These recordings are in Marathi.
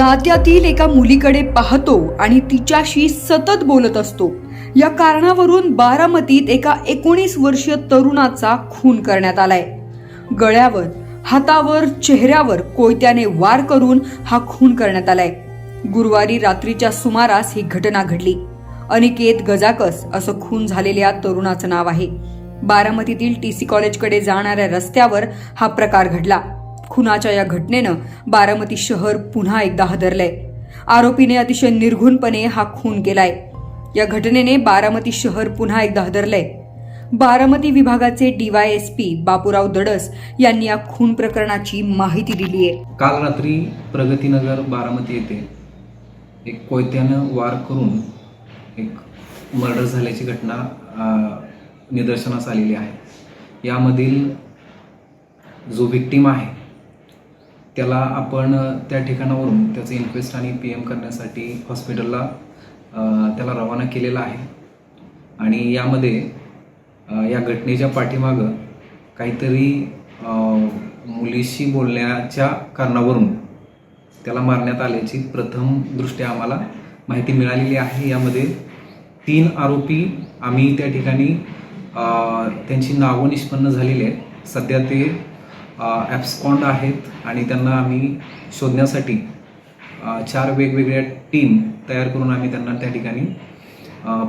नात्यातील एका मुलीकडे पाहतो आणि तिच्याशी सतत बोलत असतो. या कारणावरून बारामतीत एका एकोणीस वर्षीय तरुणाचा खून करण्यात आलाय. गळ्यावर हातावर चेहऱ्यावर कोयत्याने वार करून हा खून करण्यात आलाय. गुरुवारी रात्रीच्या सुमारास ही घटना घडली. अनिकेत गजाकस असं खून झालेल्या तरुणाचं नाव आहे. बारामतीतील टी सी कॉलेजकडे जाणाऱ्या रस्त्यावर हा प्रकार घडला. खुनाच्या या घटनेनं बारामती शहर पुन्हा एकदा हादरलंय. आरोपीने अतिशय निर्घुणपणे हा खून केलाय. या घटनेने बारामती शहर पुन्हा एकदा हादरलंय. बारामती विभागाचे डीवायएसपी बापूराव दडस यांनी या खून प्रकरणाची माहिती दिली आहे काल रात्री प्रगतीनगर बारामती येथे एक कोयत्यानं वार करून एक मर्डर झाल्याची घटना निदर्शनास आलेली आहे. यामधील जो विक्टीम आहे त्याला आपण त्या ठिकाणावरून त्याचं इन्क्वेस्ट आणि पी एम करण्यासाठी हॉस्पिटलला त्याला रवाना केलेला आहे. आणि यामध्ये या घटनेच्या पाठीमागं काहीतरी मुलीशी बोलण्याच्या कारणावरून त्याला मारण्यात आल्याची प्रथम दृष्ट्या आम्हाला माहिती मिळालेली आहे. यामध्ये तीन आरोपी आम्ही त्या ठिकाणी त्यांची नावं निष्पन्न झालेली आहेत. सध्या ते ॲप्सकॉन्ड आहेत आणि त्यांना आम्ही शोधण्यासाठी चार वेगवेगळ्या टीम तयार करून आम्ही त्यांना त्या ठिकाणी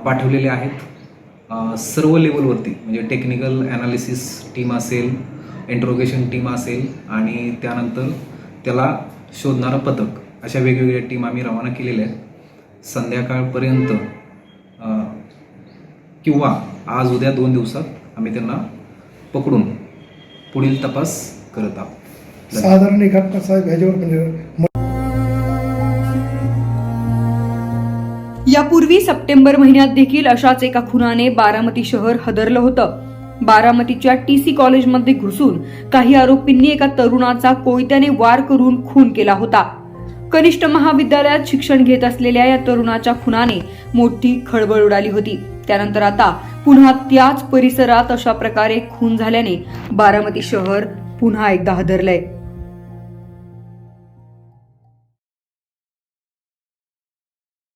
पाठवलेले आहेत. सर्व लेवलवरती म्हणजे टेक्निकल ॲनालिसिस टीम असेल इंट्रोगेशन टीम असेल आणि त्यानंतर त्याला शोधणारं पथक अशा वेगवेगळ्या टीम आम्ही रवाना केलेल्या आहेत. संध्याकाळपर्यंत किंवा आज उद्या दोन दिवसात आम्ही त्यांना पकडून पुढील तपास करत आहोत. साधारण एक घटना साहेब ह्याच्यावर म्हणजे यापूर्वी सप्टेंबर महिन्यात देखील अशाच एका खुनाने बारामती शहर हदरलं होतं. बारामतीच्या टीसी कॉलेजमध्ये घुसून काही आरोपींनी एका तरुणाचा कोयत्याने वार करून खून केला होता. कनिष्ठ महाविद्यालयात शिक्षण घेत असलेल्या या तरुणाच्या खुनाने मोठी खळबळ उडाली होती. त्यानंतर आता पुन्हा त्याच परिसरात अशा प्रकारे खून झाल्याने बारामती शहर पुन्हा एकदा हादरलंय.